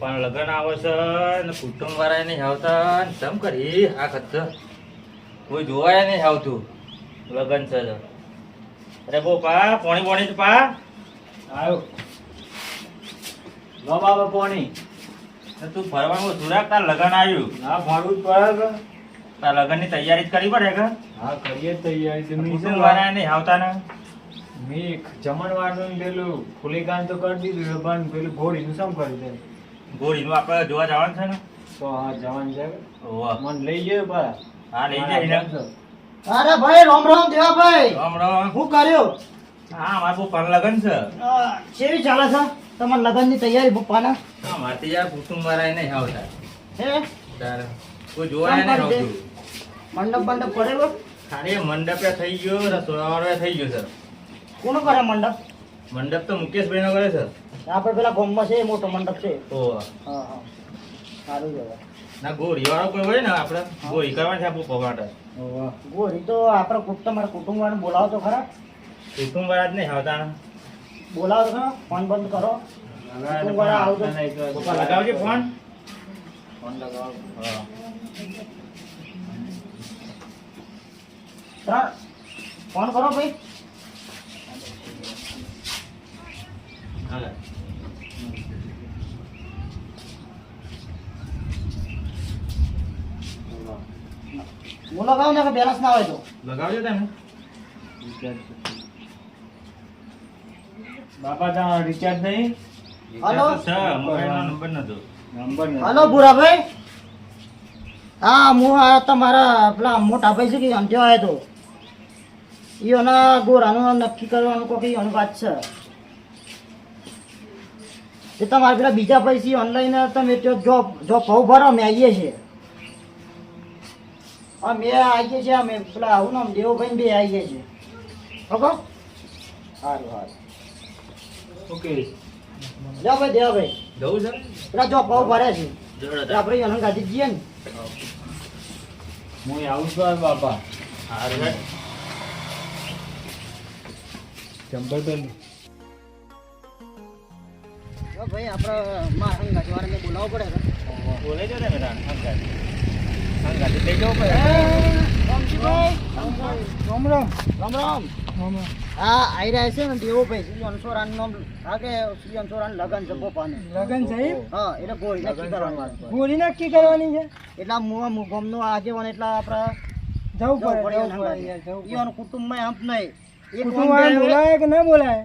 પણ લગ્ન આવે છે ને કુટુંબ વાળા નહીં આવતા. ને સમ કરી આ ખર્ચ? કોઈ જોવાય નહીં આવતું. લગન છે અરે બો પા પોણી પોણી છે પા. આવ્યો લો બાબા પોણી. તું ફરવાનું સુરાક તાર લગન આવ્યું. હા જ પડે તાર લગનની તૈયારી જ કરવી પડે કે? હા કરીએ તૈયારી કુટુંબ વાળા નહીં આવતા ને. મેં જમણવારનું ને પેલું ફુલીકાન તો કરી દીધું પણ પેલું ઘોડીનું શું કરી છે ગોળીનું આપણે જોવા જવાનું છે ને? તો હા જવાનું છે. મન લઈ જાય બા હા લઈ જાય અરે ભાઈ રામ રામ દેવાભાઈ. રામ રામ. હું કર્યો? હા મારે બહુ પણ લગન છે. કેવી ચાલે છે? તમારા લગ્નની તૈયારી પપ્પાના? હા મારે તો યાર કુટુંબ વાળા નહીં આવતા હે? તારે. કોઈ જોવા નહીં આવતું મંડપ મંડપ કરેલો? ખાલી મંડપે થઈ ગયો રસોડાવાળો થઈ ગયો સર કોણ કરે મંડપ? મંડપ તો મુકેશભાઈ નો કરે છે? આપણે પેલા ગોમમાં છે એ મોટો મંડપ છે. ઓ. હા હા. સારું છે ના ગોરી વાળો કોઈ હોય ને આપણે ગોળી કરવાની છે આપણું પવાટે ગોરી તો આપણે કુટુંબ તમારા કુટુંબ વાળાને બોલાવો તો ખરા. કુટુંબ વાળા જ નહીં આવતા. બોલાવો તો ખરા ફોન બંધ કરો. કુટુંબ વાળા આવજો. લગાવજે ફોન. ફોન લગાવો. હા. ફોન કરો ભાઈ. હું લગાવું ને બેલેન્સ ના હોય તો. લગાવજો તમે. બાપા ત્યાં રિચાર્જ નહીં? હાલો? છે મોબાઈલનો નંબર નતો હલો ભૂરાભાઈ? હા હું આ તમારા પેલા મોટા ભાઈ છે કે અંત્ય આવ્યો તો. ઈઓના ગોરાનું નક્કી કરવાનું કોઈ એની વાત છે. એ તમારા પેલા બીજા પૈસા ઓનલાઈન તમે જો જોબ જોબ ભાવ ભરો અમે આવીએ છીએ. અમે આવીએ છીએ અમે પેલા આવું ને દેવભાઈ બે આવીએ છીએ. બરાબર સારું સારું. ઓકે. દેવભાઈ દેવાભાઈ જવું છે પેલા જોબ ભાવ ભરે છે. આપણે એને ગાડી જઈએ ને. હું આવું છું બાપા. હારું. છે. ચંપલ પેલું જો ભાઈ આપણે મારા ગાડીવાળાને બોલાવવો પડે ને. બોલે જો તમે તાણ હંગાથી. હંગાથી લઈ જવું પડે. રામજીભાઈ. રામ રામ. રામ રામ. હા આવી રહ્યા છે ને શ્રી અંશોરાન લગન છે પોપાને લગન હા એટલે ગોળી નક્કી કરવાની છે. ગોળી નક્કી કરવાની છે? એટલા હું હું ગામનો આગેવાન એટલા આપણે જવું પડે જવું પડે. ઈવન કુટુંબમાં નહીં. એક કુટુંબ ઓમ વાળાને બે હોય, બોલાય કે ના બોલાય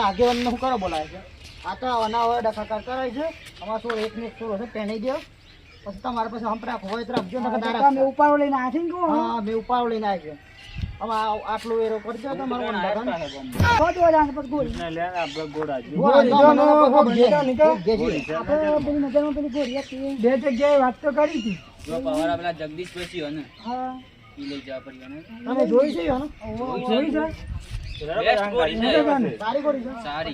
આગેવાનને હું કરો બોલાવે છે? આ તો અનાવર ડખાકાર કરાય છે. અમારે શું એક ને એક છોડો છે પહેણી દો. પછી તમારે પાસે હંપ હોય તો નકર ના. ઉપાડો લઈને આથી હા મેં ઉપાડો લઈને આવ્યો. આટલું વેરો કરજો તમારો લગન પછી ને લે આપણે ગોળા જો ગોળી જો ને ખબર ખબર નહીં. નહીં. ભોગ જે. છે. આપણે પેલી નજરમાં પેલી ગોળી હતી. બે જગ્યાએ વાત તો કરી હતી. હા. તમે જોઈ છે યો ને? જોઈ છે. સારી ગોળી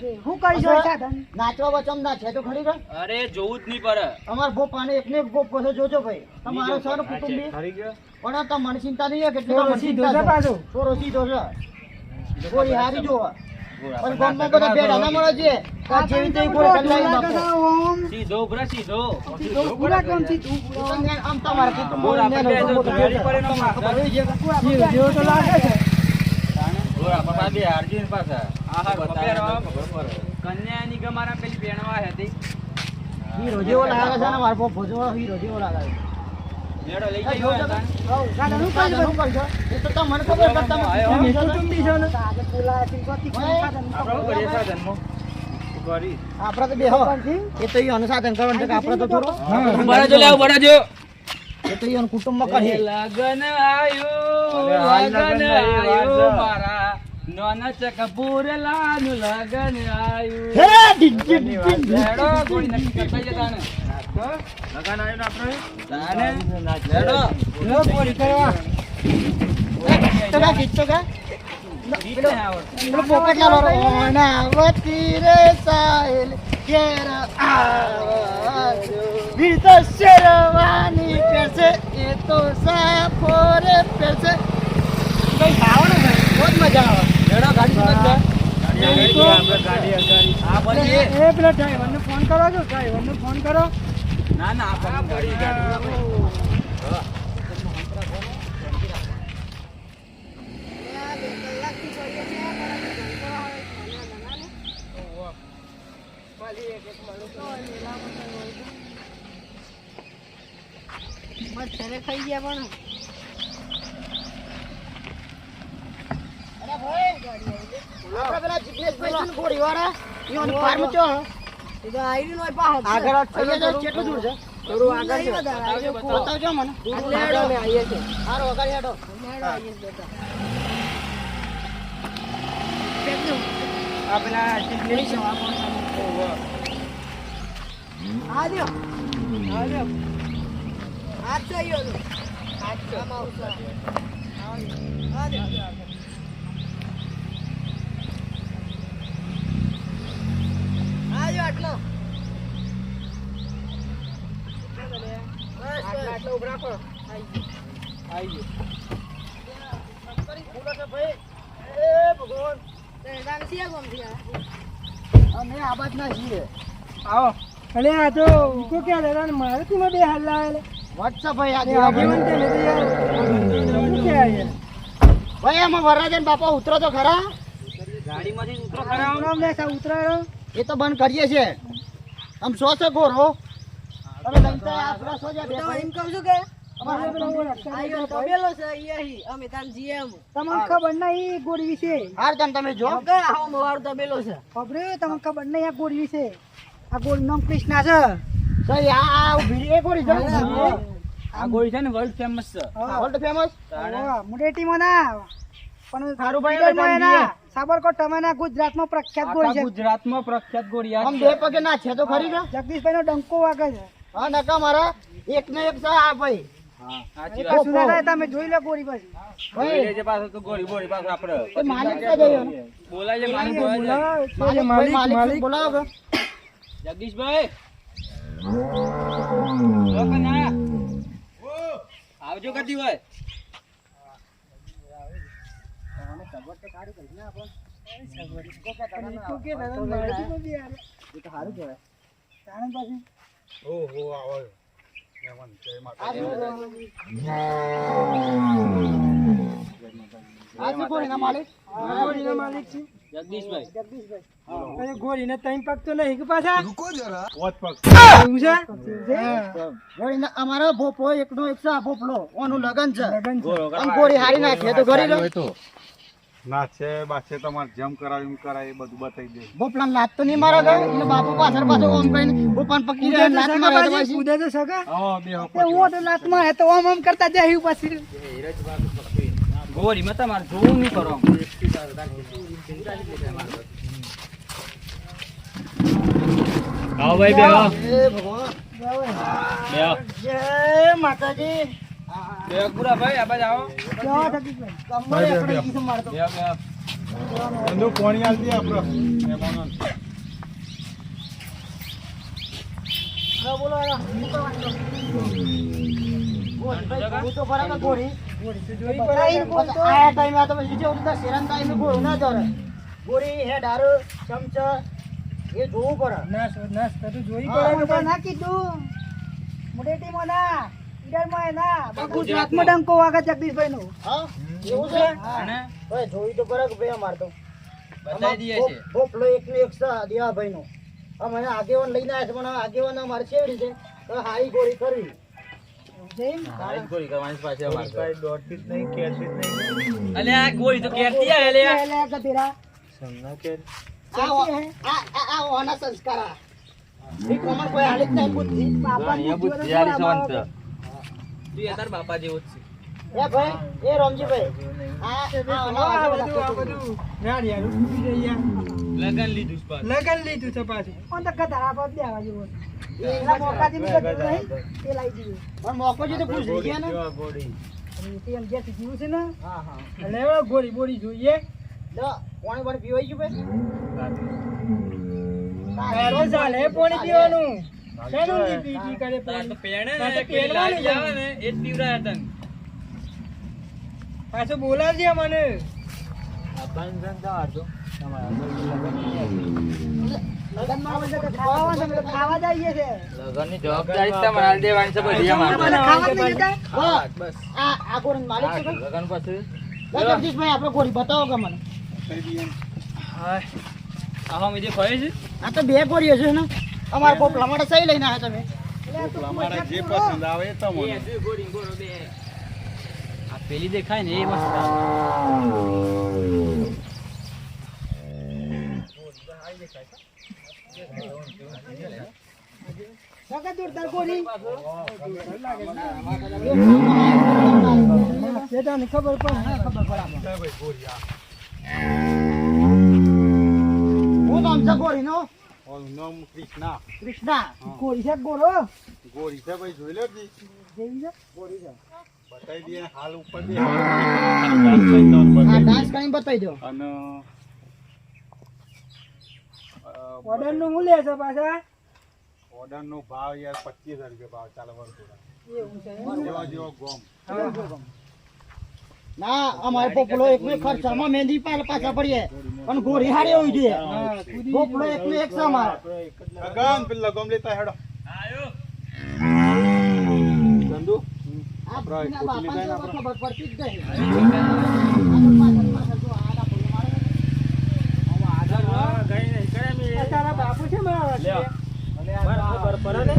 છે. શું કરી છે સાધન? નાચવા બચમ ના છે તો ખરી અરે જોવું જ નહીં પડે. તમારે ભો પાણી એકને એક જોજો ભાઈ. તમારો સર કુટુંબી. ખરી ગયો. પણ આ તમારી ચિંતા નહીં કે કેટલી મને સીધો ચિંતા છે. પાછો. થોડો સીધો છે કોઈ હારી જોવા. પણ ગામમાં બધા ભેડા ના મળે છે. આ જેવી તેવી કરી. લાવી નાખો. સીધો ઉભરા સીધો. પૂરા કોણ તું એ તો ન્યા આમ તમારા કુટુંબ બોલ, આપણે ન્યા જો છે. કરીને તમને ખબર હોય છે જેવો તો લાગે છે. જો આપણા પાસે અર્જુન પાછા. હા, બતાવે તો ખબર ખબર પડે. કન્યાની ગમારા પેલી બેણવા હતી. હીરો જેવો લાગે છે ને મારો પપ્પો જેવો હીરો જેવો લાગે છે. એ. તો. એ આયો. કુટુંબી કરવાનું તો થોડું બરાજો લેવો બરાજો એ તો કરીએ. લગન આયો લગન આયો, આયો વાત છે. મારા લગન આયું. હે લગન આવ્યું ને આપણે? કરવા. તો ગીત કા ઓનાવતી રે શેરવાની એ તો પહેરશે કઈ બહુ જ મજા આવે લેડો ગાડી આ એ પેલા ડ્રાઈવરને ફોન કરો છો ડ્રાઈવરને ફોન કરો ના ના આ પછી ગાડી ખાઈ ગયા પણ. અરે ભાઈ આપણા પેલા જિગ્નેશભાઈ છે ને ફાર્મ ચો? એ તો આયરી નો પાહો આગળ તો કેટલું દૂર છે? થોડું આગળ છે. બતાવજો મને હેડો અમે આવીએ છે હારો વગાડી હેડો. હેડો આવીએ છે બેટા આ પેલા ચીજની સેવા આજો આજો આજ તો આયો તો આજ તો આમ આવશે આજો આજો આટલો. આટલો આટલો રાખો આવી બોલો છે ભાઈ. એ ભગવાન. તે દાન સિયા ગમતી આ? અમે ના છીએ. આવો. અરે આ તો કો ક્યાં દાદા ને મારુતિ માં બે હાલ લાવે વોટ્સઅપ ભાઈ આજે આગેવાન તે નથી યાર. કે આ ભાઈ આમાં વરરાજન બાપા ઉતરો તો ખરા. ગાડીમાંથી ઉતરો ખરા. ને સા ઉતરાયો. એ તો બંધ કરીએ છે આમ સો છે ગોરો તમે લંકા આપણા સો જા બે ભાઈ એમ કહું છું કે તમને ખબર નહીં આ ગોળી વિશે હાર તને તમે જો. કે આવો મોવાળ તબેલો છે. ખબર તમને ખબર નહીં આ ગોળી વિશે આ ગોળી નામ કૃષ્ણા છે. સહી આ આ ઊભી એ ગોળી છે આ ગોળી છે ને વર્લ્ડ ફેમસ છે. વર્લ્ડ ફેમસ મુડેટીમાં ના. પણ સારું ભાઈ, ઈડરમાં હવે એના સાબરકાંઠામાં ના ગુજરાતમાં પ્રખ્યાત ગોળી છે. ગુજરાતમાં પ્રખ્યાત ગોળી આમ બે પગે ના છે તો ખરી ને જગદીશભાઈ નો ડંકો વાગે છે. હા નકા મારા એક ને એક છે આ ભાઈ. આવજો કદી હોય. ગોળીને ત્રણ પગ તો નહીં પાછા ભોપલો ઓનું લગન છે ગોળો ગોળી હારી નાખીએ તો ઘરે લો. નાચે બાચે તમારે જેમ કરાવે એમ કરાય એ બધું બતાવી દે ભોપલાને લાત તો નહીં મારે ગયો એટલે બાપુ પાછળ પાછો ઓમ કઈને ભોપાને પકી જાય લાતમાં મારે તો પાછી, પાછી. તો સગા હા બે તે હું તો લાતમાં હે તો ઓમ ઓમ કરતા જાય પાછી ગોળીમાં તમારે જોવું નહીં કરો આવો ભાઈ બે આવો. એ ભગવાન બે આવો. જય માતાજી બે ગુરા ભાઈ આ બાજુ આવો એનું પાણી આલી દે આપણે બોલો હું તો વાંધો. ગોળી, ગોળી. જોવું પડે. ના કીધું મુડેટીમાં ના માં ના ગુજરાતમાં. ડંકો વાગે જગદીશભાઈ નો હા એવું છે? અને? જોઈ તો કરે કે ભાઈ અમાર તો. બતાવી દઈએ છે. પોપલો એક ને એક સા દિયા ભાઈ નો અમે આગેવાન લઈને આવ્યા છે પણ આગેવાન અમારે છેડી છે. તો હાઈ ગોળી કરવી. સંસ્કાર. તું યાર બાપા જેવો જ છે. એ ભાઈ એ રોમજીભાઈ. લગન લીધું લગન લીધું છે પાછું. કોણ તો કધારા પર દેવા જેવો પેલા મોકા જેવી કધું નહીં તે લઈ દીધું પણ મોકો જે તો પૂછ લીધે ને. તેલ ગેસ જીવું છે ને હા હા. લેવા ગોરી બોરી જોઈએ. લો પાણી પાણી પીવાઈ ગયું ભાઈ? ચાલે. પાણી પીવાનું. શેનું જી પી પી કરે પેણે ને પેલી આવે ને એ જ પીવડાવે તને. પાછો બોલાવજે મને તો જવાબદારી તમારે દેવાની છે બધી લગન પછી. જગદીશભાઈ આપણે ગોળી બતાવો કે મને. આમાં બીજી ખોઈ છે? આ તો બે કોરી હશે ને. અમારા પોપલા માટે સહી લઈને આવ્યા તમે. અમારે જે પસંદ આવે તમને. આ પેલી દેખાય ને એ મસ્ત આવે. સગા દોરદાર ગોળી એ તને ખબર પડે હા ખબર પડે હું નામ છે ગોળીનો? ઓનું નામ કૃષ્ણા. કૃષ્ણા ગોરી છે ગોરો? ગોરી છે ભાઈ જોઈ લો જી જેવી છે? બતાવી દે હાલ ઉપર દે. આ ડાન્સ કરીને બતાવી દો. અને ઓર્ડરનું હું લે છે પાછા? ઓર્ડર નો ભાવ યાર પચીસ હજાર રૂપિયા ભાવ ચાલે વર્ષ એવું છે જેવા જેવો ગોમ. ના અમારે પોપલો એકનો એક ખર્ચામાં મહેંદી પાલ પાછા પડીએ. પણ ગોરી હારે હોવી જોઈએ. પોપલો એકનો એક છે અમારે. પેલા લગમ લેતા હેડો. ચંદુ? ખબર પડતી જ નહીં. તો. આ તારા બાપુ છે મારા લ્યો. ને?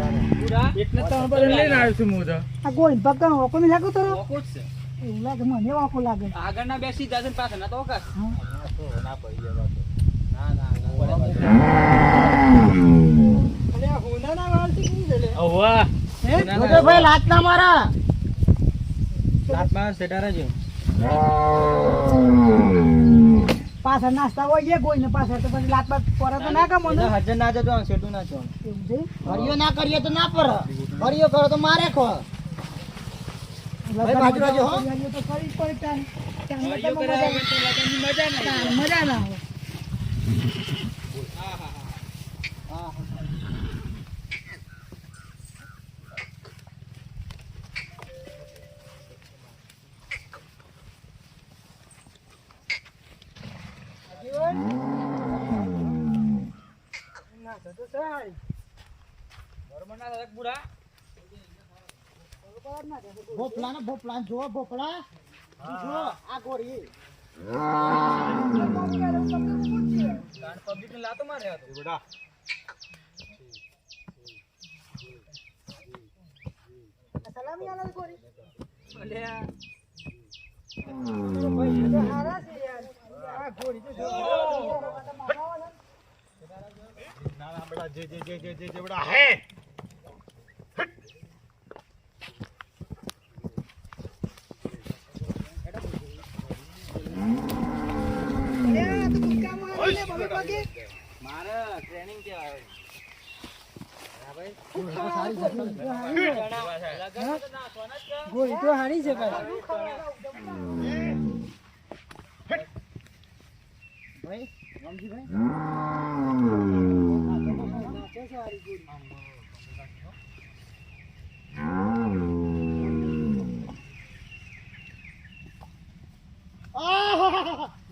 ત્રણ પર લઈને આવ્યો છું હું તો. આ ગોળી પકડ ઓકો લાગો તારો? ઓકો જ છે. એવું લાગે મને ઓકો લાગે. આગળના ને પાછળના તો ઓકા ના ના ના ના કેવું છે ઓવા હે? જોજો ભાઈ લાત ના મારા. પાછળ નાસ્તા હોય છે ગોળી ને પાછળ તો પછી લાત બાત પડે તો ના કામ મને હજર ના જતો સેટું ના છો? હરિયો ના કરીએ તો ના પર. હરિયો કરો તો મારે ખો. બાજુ બાજુ હો. તો કરી જ પડે તાન. તાન હરિયો તો કર્યા મજા- ના આવે ના તો તો સારી. બરોબર ના થાય પૂરા ભોપલા ને ભોપલા જો ભોપલા જો આ ગોરી પબ્લિક ને લાતો મારે હતો બેટા સલામી જો. જે જે જે જે જે હે અરે, આ તો કૂદકામાં આવી લે, બબે પગે. મારે ટ્રેનિંગ કે આવે ગોળી તો હારી છે. ભાઈ રામજીભાઈ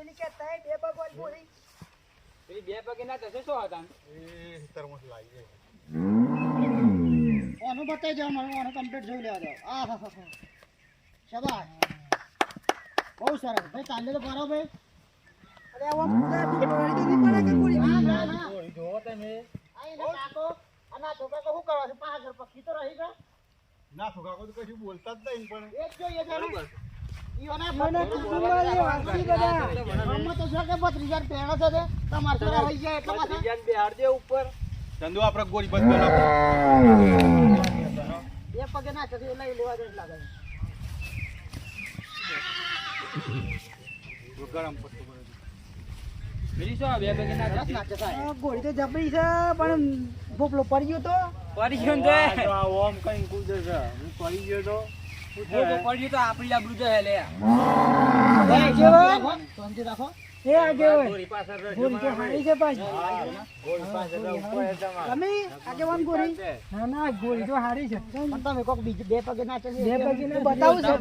પેલી કહેતા હે બે પેલી પગે ના થશે શું હતા એ તરમુજ લાગી જાય. ઓનું બતાવી દો મને ઓનું કમ્પ્લીટ જોઈ લેવા દો. આ હા હા શાબાશ. બહુ સરસ. ભાઈ ચાલે તો કરો ભાઈ. અરે આવા પૂરા તો નહીં પડે કે ગોળી? ના ના ના જોવો તમે. આ એને કાકો અને છોકરા તો શું કરવા છે? પાંચ પક્ષી તો રહી ગયા. ના છોકરા તો કશું બોલતા જ નહીં પણ. એ જ જોઈએ. ઈઓના મને પત્ની કુટુંબવાળી વાંચી બધા. આમાં તો છે કે બત્રીસ હજાર પહેણો છે તે. તમારે છોકરા રહી ગયા એટલા પાછા. બેહાડજે ઉપર. ચંદુ આપણે ગોળી બંધ કરો બે પગે ના ચડી લઈ લેવા દે લાગે ગરમ પટ્ટો કરે પેલી શું બે પગે ના સરસ નાચે સાહેબ. આ ગોળી તો જબરી છે પણ ભોપલો પડી ગયો તો. પડી ગયો ને તો. ઓમ કઈ કૂદે છે. હું પડી ગયો તો. પડી ગયો તો આપણી આબરૂ રાખો. એ હારી છે પાછી. તમે આગેવાન ના ના ગોળી તો હારી છે. પણ તમે કોક બીજું બે પગે ના ચડી બે પગી ને બતાવું છે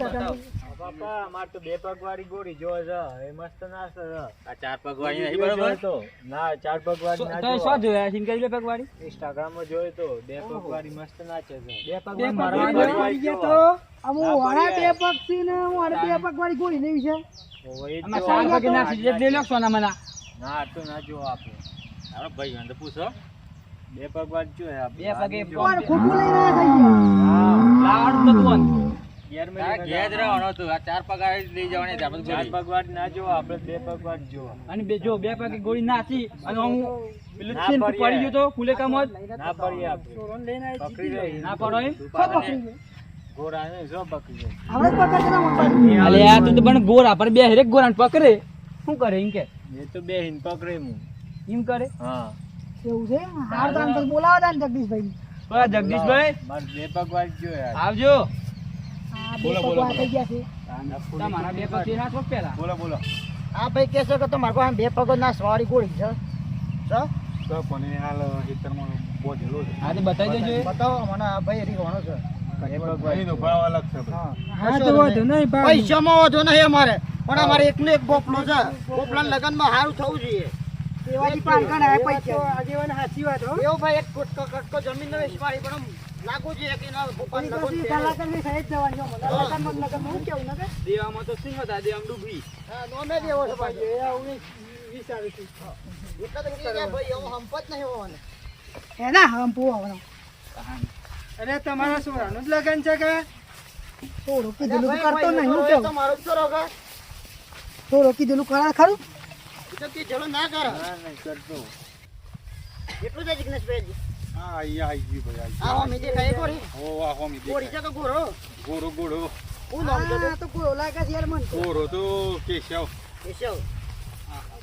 બાપા માર તો બે પગ વાળી ગોળી જો છે. એ મસ્ત નાચ છે. આ ચાર પગ વાળી નહીં બરોબર? તો. ના ચાર પગ વાળી ના તો શું જોયા? સિંગલ બે પગ વાળી ઇન્સ્ટાગ્રામમાં જોયો તો બે પગ વાળી મસ્ત નાચે છે. બે પગ વાળી ગયા તો? અમુ વાળા બે પગ વાળી ગોળી લેવી છે. જ આમાં જો. સાત પગે નાખી દીધે લઈ લો સોના મને ના તો ના જો આપે તારો ભાઈ અંદર પૂછો. બે પગ વાળી જો હે બે પગે જો. પણ ખોટું લઈને થઈ હા. લાવવાનું તો તું ગેર મેં ઘેર રહેવાનો હતું આ ચાર પગ આવી લઈ જવાની ચાર ગોળી. પગ વાળી ના જો આપણે બે પગ વાળી જો અને બે જો બે પગે ગોળી નાચી અને હું પેલું ના પડી ગયો તો જ. ના પડી આપણે ના પડો એમ. પકડી અલે યાર તું તો પણ ગોરા પર બે હરેક ગોરા પકડે. શું કરે એમ કે? એ તો બે હિન પકડે હું એમ કરે? હા. એવું છે હાર બોલાવો તાન જગદીશભાઈ. બસ જગદીશભાઈ. મારે બે પગ વાળી જો યાર. આવજો. આ બે પગ થઈ ગયા છે. તમારા બે પગ હાથ પેલા. બોલો બોલો. આ ભાઈ કહે છે કે બે પગો ના સવારી ગોળી છે? તો પણ હાલ બોધેલો છે. આજે બતાવી દેજો. બતાવો મને આ ભાઈ રીવાનો છે. પૈસામાં વધુ સારું થવું જોઈએ. દેવામાં તો સિંહ હતા દેવામાં ડૂબી. દેવો છે ભાઈ વિચારું હંપત નહીં હોવાનો. એના હંપવું હોવાનો. અરે તમારા સોરાનું જ લગન છે કે? થોડું કીધેલું કરતો નહીં હું કેવું તમારો જ કરો કે? થોડું કીધેલું કરા ખરું? તો કીધેલું ના કરે. ના નહીં કરતો. કેટલું છે જિગ્નેશભાઈ હા અહીંયા આવી ગયું ભાઈ આ હોમી દેખાય ગોરી? ઓ આ હોમી ગોરી દેખાય છે કે ગોરો? ગોરો ગોરો. હું નામ તો. કોઈ લાગે છે યાર મન ગોરો તો કેશવ. કેશવ?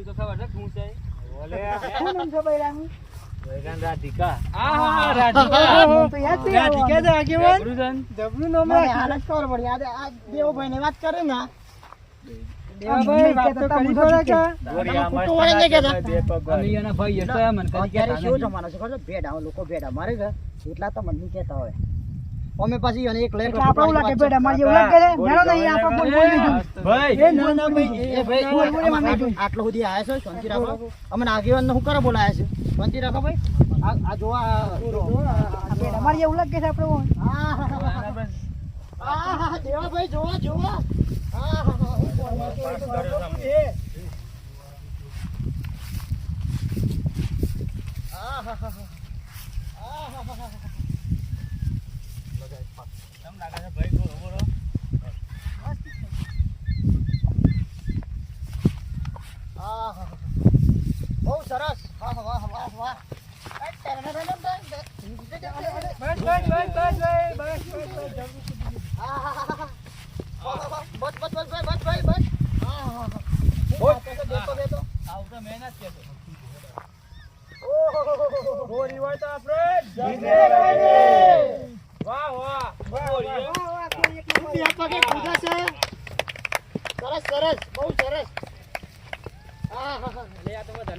બીજું તો ખબર છે શું વાત કરે ને દેવાભાઈ વાત છે ખબર ભેડા લોકો ભેડા મારે એટલા તો મને કેતા હોય. અમે પાછી અને એક એટલે આપણે એવું લાગે બેટા મારી એવું લાગે છે? મેળો નહીં આપણે કોઈ બોલી દીધું ભાઈ એ ના ના ભાઈ એ ભાઈ બોલ, બોલ, નહીં આટલું- સુધી આયા છો? શાંતિ રાખો. અમને આગેવાન શું કરે બોલાયા છે? શાંતિ રાખો ભાઈ. આ આ જો આ બેટા મારી એવું લાગે છે આપણે. આ આ આ દેવાભાઈ જોવા જોવા. આ બહુ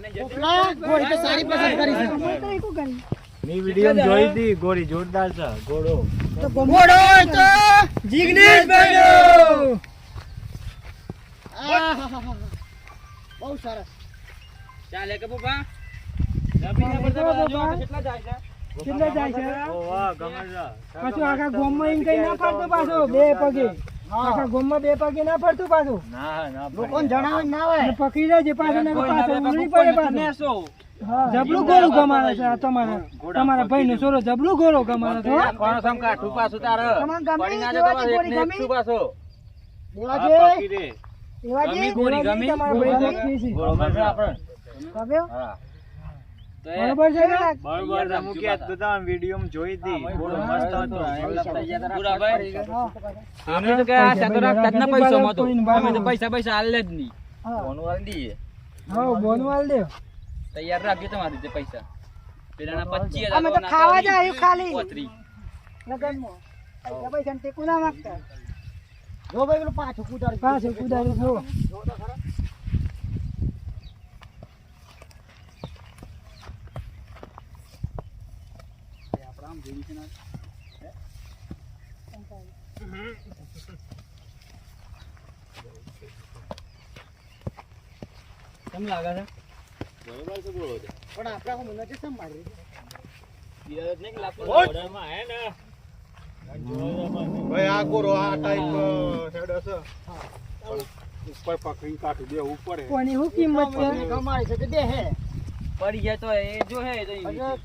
બહુ સરસ તો સારી પસંદ કરી છે. ની વીડિયો જોઈ હતી ગોળી જોરદાર છે ઘોડો ઘોડો તો જિગ્નેશ આહાહા. બહુ સરસ. ચાલે કે બુબા? કેટલા જાય છે? વાહ ગમે છે. પાછું આખા ગોમમાં એમ કઈ ના પાડતો પાછો બે પગે. આખા ગોમમાં બે પગે ના પડતું પાછું. ના ના લોકોને જણાવે ના હોય. પકડી જાય લેજે પાછું ને પાછો ઉલડી પડે પાછો. જબલું ગોળું ગમાડે છે તમારા તમારા ભાઈ નો છોરો જબલું ગોળો ગમાડે છે. કોણ પાછું તારે? તમારે ગમે ગોળી ગમી? પાછો ગોળી, ગમી? તમારા છે. આપણે? હા. બરોબર છે ને? બરોબર છે તો તમે વીડિયો જોઈ હતી. ઘોડો મસ્ત હતો. બુરાભાઈ હા. અમે તો કે આ ચાતો રાખતા જ ના પૈસો માં તો અમે તો પૈસા પૈસા હાલે જ નહીં. હા. કોનું હા બોનું દે તૈયાર રાખજો તમારી રીતે પૈસા. પેલાના પચીસ અમે તો ખાવા જાય ખાલી. લગનમાં. પૈસા પૈસા ટેકું માંગતા? જો ભાઈ પેલું પાછું કુદાડી પાછું કુદાડી જો. કેમ લાગે છે? પણ આપણે હું ભાઈ આ આ ટાઈપ હેડ હશે ઉપર પકડી કાઢી દેવું પડે કોની હું કિંમત છે? કમાડી છે તે હે. પડી જાય તો એ જો હે તો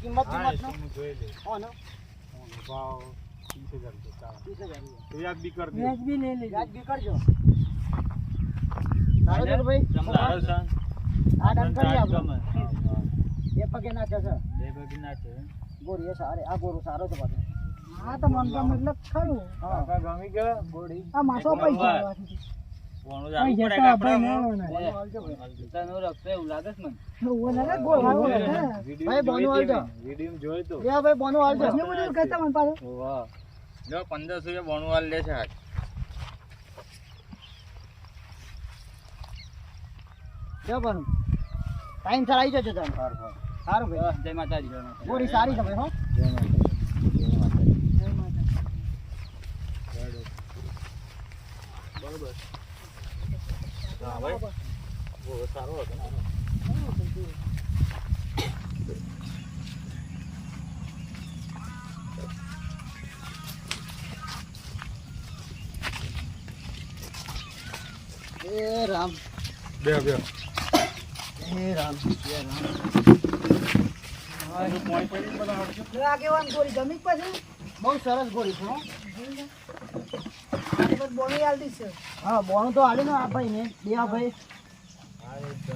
કિંમત કિંમત જોઈ લે હો ભાવ ત્રીસ હજાર રૂપિયા. તો યાદ બી કરી દે. વ્યાજ બી લઈ લે વ્યાજ બી કરજો સારું ભાઈ? સારું આ ડન કરી આપણે બે પગે ના છે? બે પગે ના છે ગોળી એ સારે આ ગોરો સારો છે પાછો હા તો મન ગમે એટલે ખરું. હા. ગમી ગયો? ગોળી. આ માસો પૈસા પંદરસો બોનું વાળ લે છે પણ ટાઈમ સર આવી જજો તમે સારું ભાઈ. જય માતાજી. ગોળી સારી છે ભાઈ હો. ને એ રામ. બે બે. હે રામ. આગેવાન ગોળી જમી પછી બહુ સરસ ગોળી છે બોણી આલતી છે. હા બોનું તો ને આ ભાઈ ને બે આ ભાઈ.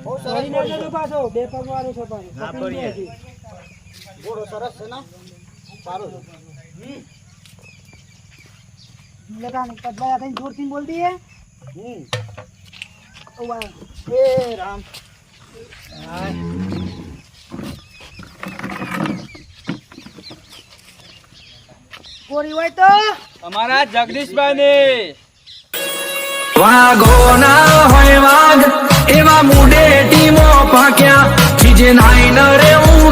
બહુ સરસ બોણી. પાછો બે પગ વાળો છે પાછો ના પકડી પડીએ. સરસ છે ને? સારું છે. લગાને કદલા થઈને જોરથી બોલ દઈએ હમ. ઓ એ રામ. ગોળી હોય તો? અમારા જગદીશભાઈ ને વાઘો ના હોય વાઘ એવા મુડે ટીમો પાક્યા. બીજે નાઈ ન રેવું